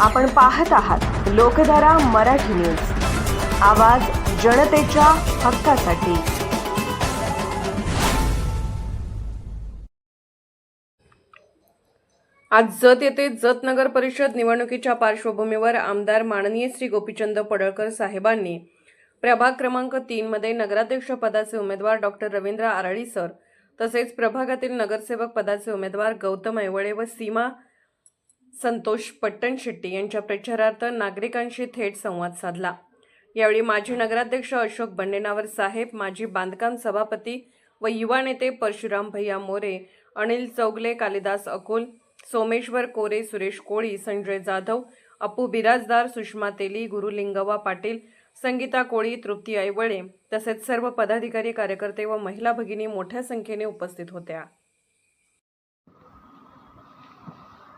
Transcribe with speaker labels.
Speaker 1: आपण पाहत आहात लोकधारा मराठी न्यूज. आवाज जनतेच्या हक्कासाठी.
Speaker 2: आज जत येथे जत नगर परिषद निवडणुकीच्या पार्श्वभूमीवर आमदार माननीय श्री गोपीचंद पडळकर साहेबांनी प्रभाग क्रमांक तीन मध्ये नगराध्यक्ष पदाचे उमेदवार डॉक्टर रवींद्र आराळी सर तसेच प्रभागातील नगरसेवक पदाचे उमेदवार गौतम ऐवळे व सीमा संतोष पट्टणशेट्टी यांच्या प्रचारार्थ नागरिकांशी थेट संवाद साधला. यावेळी माजी नगराध्यक्ष अशोक बंडेनावर साहेब माजी बांधकाम सभापती व युवा नेते परशुराम भैया मोरे अनिल चौगले कालिदास अकोल सोमेश्वर कोरे सुरेश कोळी संजय जाधव अपू बिराजदार सुषमा तेली गुरुलिंगवा पाटील संगीता कोळी तृप्ती ऐवळे तसेच सर्व पदाधिकारी कार्यकर्ते व महिला भगिनी मोठ्या संख्येने उपस्थित होत्या.